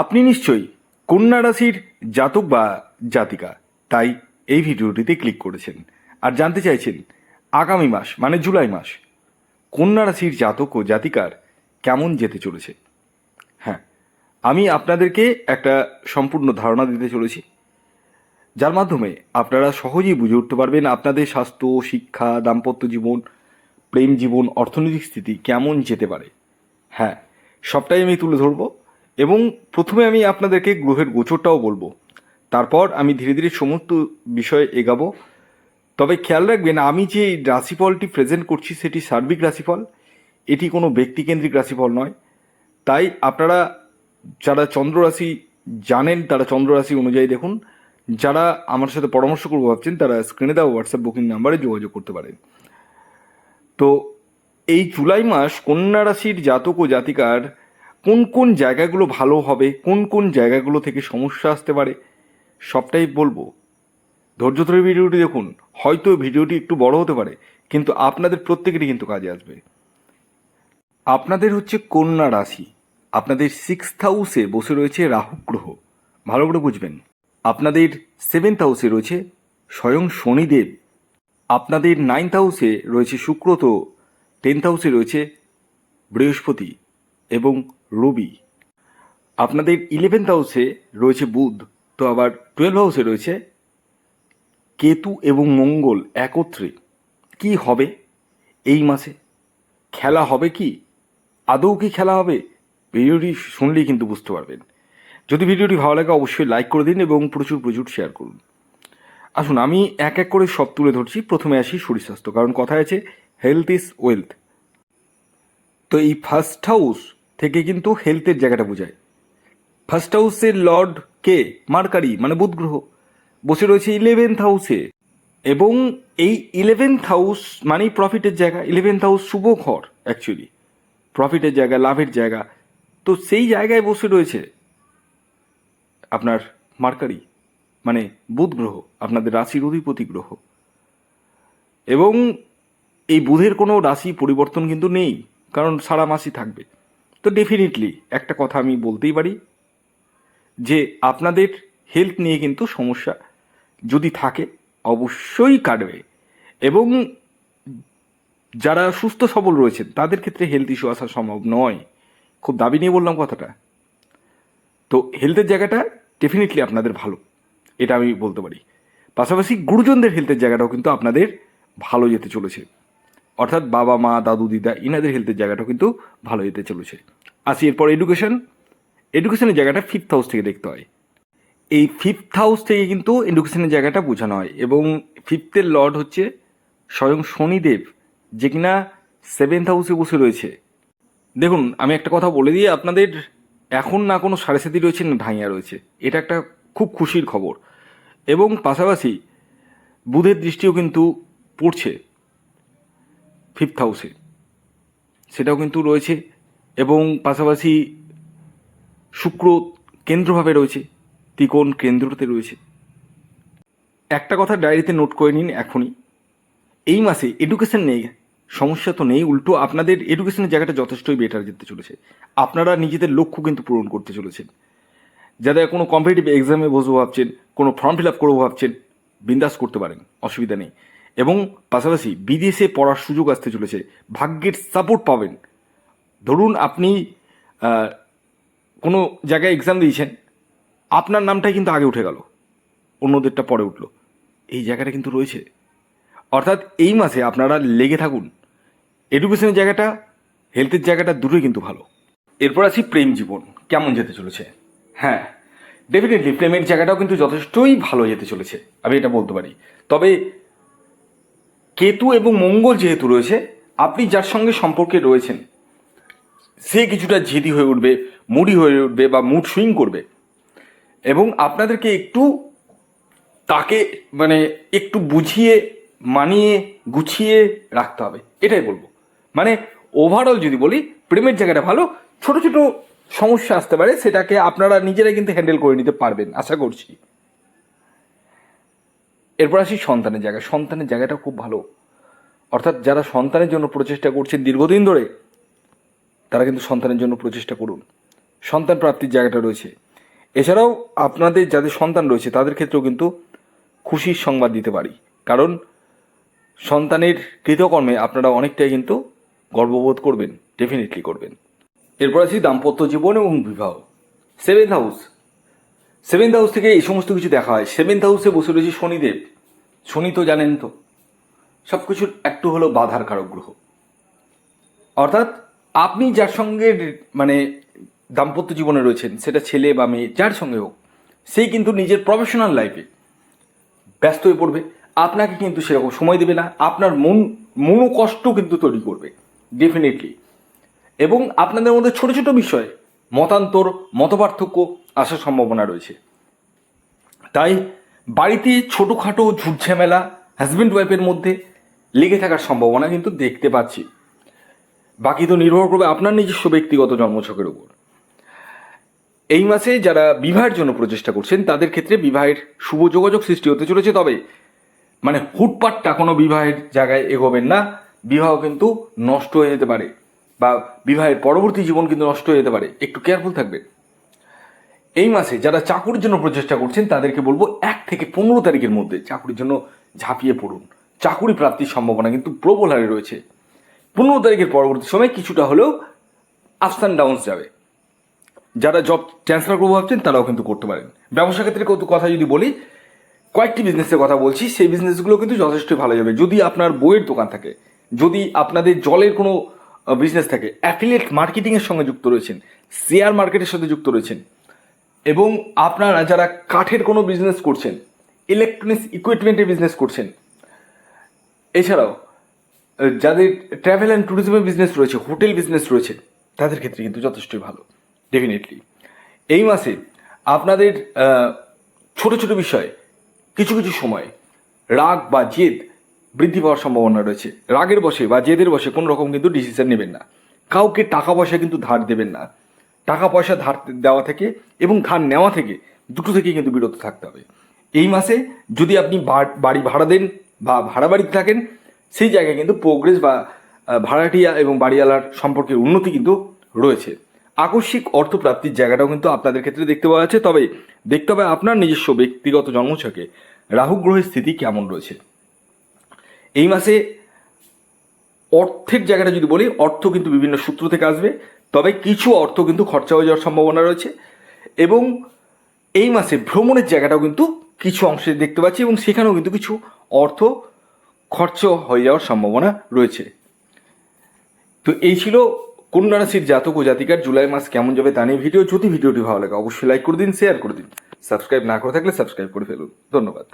আপনি নিশ্চয়ই কন্যা রাশির জাতক বা জাতিকা, তাই এই ভিডিওটিতে ক্লিক করেছেন। আর জানতে চাইছেন, আগামী মাস মানে জুলাই মাস, কন্যা রাশির জাতক ও জাতিকার কেমন যেতে চলেছে? হ্যাঁ আমি আপনাদেরকে একটা সম্পূর্ণ ধারণা দিতে চলেছি। যার মাধ্যমে আপনারা সহজেই বুঝে উঠতে পারবেন আপনাদের স্বাস্থ্য, শিক্ষা, দাম্পত্য জীবন, প্রেম জীবন, অর্থনৈতিক স্থিতি কেমন যেতে পারে। হ্যাঁ সবটাই আমি তুলে ধরবো। এবং প্রথমে আমি আপনাদেরকে গ্রহের গোচরটাও বলব। তারপর আমি ধীরে ধীরে সমস্ত বিষয়ে এগাবো। তবে খেয়াল রাখবেন, আমি যে রাশিফলটি প্রেজেন্ট করছি সেটি সার্বিক রাশিফল, এটি কোনো ব্যক্তিকেন্দ্রিক রাশিফল নয়। তাই আপনারা যারা চন্দ্ররাশি জানেন, তারা চন্দ্ররাশি অনুযায়ী দেখুন। যারা আমার সাথে পরামর্শ করব ভাবছেন, তারা স্ক্রিনে দেওয়া হোয়াটসঅ্যাপ বুকিং নাম্বারে যোগাযোগ করতে পারেন। তো এই জুলাই মাস কন্যা রাশির জাতক ও জাতিকার কোন কোন জায়গাগুলো ভালো হবে, কোন কোন জায়গাগুলো থেকে সমস্যা আসতে পারে, সবটাই বলব। ধৈর্য ধরে ভিডিওটি দেখুন। হয়তো ভিডিওটি একটু বড় হতে পারে, কিন্তু আপনাদের প্রত্যেকেরই কিন্তু কাজে আসবে। আপনাদের হচ্ছে কন্যা রাশি। আপনাদের সিক্সথ হাউসে বসে রয়েছে রাহু গ্রহ। ভালো করে বুঝবেন। আপনাদের সেভেন্থ হাউসে রয়েছে স্বয়ং শনিদেব। আপনাদের নাইন্থ হাউসে রয়েছে শুক্র, তো টেন্থ হাউসে রয়েছে বৃহস্পতি। এবং রবি। আপনাদের ইলেভেন্থ হাউসে রয়েছে বুধ, তো আবার টুয়েলভ হাউসে রয়েছে কেতু এবং মঙ্গল একত্রে। কি হবে এই মাসে? খেলা হবে কি? আদৌ কি খেলা হবে? ভিডিওটি শুনলেই কিন্তু বুঝতে পারবেন। যদি ভিডিওটি ভালো লাগে, অবশ্যই লাইক করে দিন এবং প্রচুর প্রচুর শেয়ার করুন। আসুন, আমি এক এক করে সব তুলে ধরছি। প্রথমে আসি শরীর স্বাস্থ্য কারণ কথায় আছে হেলথ ইজ ওয়েলথ তো এই ফার্স্ট হাউস থেকে কিন্তু হেলথের জায়গাটা বোঝায়। ফার্স্ট হাউসের লর্ড কে? মার্কারি মানে বুধ গ্রহ। বসে রয়েছে ইলেভেন্থ হাউসে এবং এই ইলেভেন্থ হাউস মানেই প্রফিটের জায়গা। ইলেভেন্থ হাউস শুভ ঘর অ্যাকচুয়ালি প্রফিটের জায়গা, লাভের জায়গা। তো সেই জায়গায় বসে রয়েছে আপনার মার্কারি মানে বুধ গ্রহ, আপনাদের রাশির অধিপতি গ্রহ। এবং এই বুধের কোনো রাশি পরিবর্তন কিন্তু নেই, কারণ সারা মাসই থাকবে। তো ডেফিনেটলি একটা কথা আমি বলতেই পারি যে আপনাদের হেলথ নিয়ে কিন্তু সমস্যা যদি থাকে, অবশ্যই কাটবে। এবং যারা সুস্থ সবল রয়েছেন, তাদের ক্ষেত্রে হেলথ ইস্যু আসা সম্ভব নয়। খুব দাবি নিয়ে বললাম কথাটা। তো হেলথের জায়গাটা ডেফিনেটলি আপনাদের ভালো, এটা আমি বলতে পারি। পাশাপাশি গুরুজনদের হেলথের জায়গাটাও কিন্তু আপনাদের ভালো যেতে চলেছে। অর্থাৎ বাবা, মা, দাদু, দিদা ইনাদের হেলথের জায়গাটাও কিন্তু ভালো যেতে চলেছে। আসি এরপর এডুকেশন এডুকেশনের জায়গাটা ফিফথ হাউস থেকে দেখতে হয়। এই ফিফথ হাউস থেকে কিন্তু এডুকেশনের জায়গাটা বোঝানো হয় এবং ফিফথের লর্ড হচ্ছে স্বয়ং শনিদেব, যে কিনা সেভেন্থ হাউসে বসে রয়েছে। দেখুন, আমি একটা কথা বলে দিয়ে আপনাদের এখন না কোনো সাড়ে সাথী রয়েছে, না ঢাইয়া রয়েছে। এটা একটা খুব খুশির খবর। এবং পাশাপাশি বুধের দৃষ্টিও কিন্তু পড়ছে। ফিফথ হাউসে সেটাও কিন্তু রয়েছে এবং পাশাপাশি শুক্র কেন্দ্রভাবে রয়েছে, ত্রিকোণ কেন্দ্রতে রয়েছে। একটা কথা ডায়েরিতে নোট করে নিন এখনই। এই মাসে এডুকেশন নেই, সমস্যা তো নেই, উল্টো আপনাদের এডুকেশনের জায়গাটা যথেষ্টই বেটার যেতে চলেছে। আপনারা নিজেদের লক্ষ্য কিন্তু পূরণ করতে চলেছেন। যারা কোনো কম্পিটিটিভ এক্সামে বসবো ভাবছেন, কোনো ফর্ম ফিল আপ করব ভাবছেন, বিন্দাস করতে পারেন, অসুবিধা নেই। এবং পাশাপাশি বিদেশে পড়ার সুযোগ আসতে চলেছে। ভাগ্যের সাপোর্ট পাবেন। ধরুন আপনি কোনো জায়গায় এক্সাম দিয়েছেন, আপনার নামটাই কিন্তু আগে উঠে গেল। অন্যদেরটা পরে উঠল। এই জায়গাটা কিন্তু রয়েছে। অর্থাৎ এই মাসে আপনারা লেগে থাকুন। এডুকেশনের জায়গাটা হেলথের জায়গাটা দুটোই কিন্তু ভালো। এরপর আছি প্রেম জীবন, কেমন যেতে চলেছে? হ্যাঁ ডেফিনেটলি প্রেমের জায়গাটাও কিন্তু যথেষ্টই ভালো যেতে চলেছে। আমি এটা বলতে পারি। তবে কেতু এবং মঙ্গল যেহেতু রয়েছে, আপনি যার সঙ্গে সম্পর্কে রয়েছেন, সে কিছুটা জেদি হয়ে উঠবে, মুডি হয়ে উঠবে বা মুড সুইং করবে। এবং আপনাদেরকে একটু তাকে মানে একটু বুঝিয়ে, মানিয়ে, গুছিয়ে রাখতে হবে। এটাই বলব। মানে ওভারঅল যদি বলি, প্রেমের জায়গাটা ভালো, ছোট ছোট সমস্যা আসতে পারে, সেটাকে আপনারা নিজেরাই কিন্তু হ্যান্ডেল করে নিতে পারবেন, আশা করছি। এরপর আসি সন্তানের জায়গা। সন্তানের জায়গাটা খুব ভালো। অর্থাৎ যারা সন্তানের জন্য প্রচেষ্টা করছেন দীর্ঘদিন ধরে, তারা কিন্তু সন্তানের জন্য প্রচেষ্টা করুন। সন্তান প্রাপ্তির জায়গাটা রয়েছে। এছাড়াও আপনাদের যাদের সন্তান রয়েছে, তাদের ক্ষেত্রেও কিন্তু খুশির সংবাদ দিতে পারি। কারণ সন্তানের কৃতকর্মে আপনারা অনেকটাই কিন্তু গর্ববোধ করবেন ডেফিনেটলি করবেন। এরপর আছি দাম্পত্য জীবন এবং বিবাহ। সেভেন্থ হাউস সেভেন্থ হাউস থেকে এই সমস্ত কিছু দেখা হয়। সেভেন্থ হাউসে বসে রয়েছে শনিদেব। শনি তো জানেন তো সব কিছুর একটু হলো বাধার কারক গ্রহ। অর্থাৎ আপনি যার সঙ্গে মানে দাম্পত্য জীবনে রয়েছেন, সেটা ছেলে বা মেয়ে, যার সঙ্গে হোক সেই কিন্তু নিজের প্রফেশনাল লাইফে ব্যস্ত হয়ে পড়বে। আপনাকে কিন্তু সেরকম সময় দেবে না। আপনার মন মনোকষ্ট কিন্তু তৈরি করবে। ডেফিনেটলি এবং আপনাদের মধ্যে ছোট ছোট বিষয়ে মতান্তর, মতপার্থক্য আসার সম্ভাবনা রয়েছে। তাই বাড়িতে ছোটোখাটো ঝুটঝামেলা হাজব্যান্ড ওয়াইফের মধ্যে লেগে থাকার সম্ভাবনা কিন্তু দেখতে পাচ্ছি। বাকি তো নির্ভর করবে আপনার নিজস্ব ব্যক্তিগত জন্মছকের উপর। এই মাসে যারা বিবাহের জন্য প্রচেষ্টা করছেন, তাদের ক্ষেত্রে বিবাহের শুভ যোগাযোগ সৃষ্টি হতে চলেছে। তবে মানে হুটপাটটা কোনো বিবাহের জায়গায় এগোবেন না। বিবাহ কিন্তু নষ্ট হয়ে যেতে পারে। বা বিবাহের পরবর্তী জীবন কিন্তু নষ্ট হয়ে যেতে পারে। একটু কেয়ারফুল থাকবেন এই মাসে যারা চাকুরির জন্য প্রচেষ্টা করছেন, তাদেরকে বলব এক থেকে পনেরো তারিখের মধ্যে চাকুরির জন্য ঝাঁপিয়ে পড়ুন। চাকুরি প্রাপ্তির সম্ভাবনা কিন্তু প্রবল হারে রয়েছে। পনেরো তারিখের পরবর্তী সময় কিছুটা হলেও আপস অ্যান্ড ডাউনস যাবে। যারা জব ট্রান্সফার করব ভাবছেন, তারাও কিন্তু করতে পারেন। ব্যবসা ক্ষেত্রে কত কথা যদি বলি, কয়েকটি বিজনেসের কথা বলছি, সেই বিজনেসগুলো কিন্তু যথেষ্টই ভালো যাবে। যদি আপনার বইয়ের দোকান থাকে, যদি আপনাদের জলের কোনো বিজনেস থাকে। অ্যাফিলিয়েট মার্কেটিংয়ের সঙ্গে যুক্ত রয়েছেন শেয়ার মার্কেটের সাথে যুক্ত রয়েছেন এবং আপনারা যারা কাঠের কোনো বিজনেস করছেন ইলেকট্রনিক্স ইকুইপমেন্টের বিজনেস করছেন, এছাড়াও যাদের ট্রাভেল অ্যান্ড ট্যুরিজমের বিজনেস রয়েছে হোটেল বিজনেস রয়েছে, তাদের ক্ষেত্রে কিন্তু যথেষ্টই ভালো ডেফিনেটলি এই মাসে আপনাদের ছোট ছোট বিষয়ে, কিছু কিছু সময়, রাগ বা জেদ বৃদ্ধি পাওয়ার সম্ভাবনা রয়েছে। রাগের বসে বা জেদের বসে কোনো রকম কিন্তু ডিসিশন নেবেন না। কাউকে টাকা পয়সা কিন্তু ধার দেবেন না। টাকা পয়সা ধার দেওয়া থেকে এবং ধার নেওয়া থেকে দুটো থেকে কিন্তু বিরত থাকতে হবে। এই মাসে যদি আপনি বাড়ি ভাড়া দেন বা ভাড়া বাড়িতে থাকেন, সেই জায়গায় কিন্তু প্রোগ্রেস বা ভাড়াটিয়া এবং বাড়িওয়ালার সম্পর্কের উন্নতি কিন্তু রয়েছে। আকস্মিক অর্থপ্রাপ্তির জায়গাটাও কিন্তু আপনাদের ক্ষেত্রে দেখতে পাওয়া যাচ্ছে। তবে দেখতে হবে আপনার নিজস্ব ব্যক্তিগত জন্মছকে। রাহু গ্রহের স্থিতি কেমন রয়েছে? এই মাসে অর্থের জায়গাটা যদি বলি, অর্থ কিন্তু বিভিন্ন সূত্র থেকে আসবে, তবে কিছু অর্থ কিন্তু খরচা হয়ে যাওয়ার সম্ভাবনা রয়েছে। এবং এই মাসে ভ্রমণের জায়গাটাও কিন্তু কিছু অংশে দেখতে পাচ্ছি এবং সেখানেও কিন্তু কিছু অর্থ খরচ হয়ে যাওয়ার সম্ভাবনা রয়েছে। তো এই ছিল কন্যা রাশির জাতক ও জাতিকার জুলাই মাস কেমন যাবে তা নিয়ে ভিডিও। যদি ভিডিওটি ভালো লাগে, অবশ্যই লাইক করে দিন শেয়ার করে দিন। সাবস্ক্রাইব না করে থাকলে সাবস্ক্রাইব করে ফেলুন। ধন্যবাদ।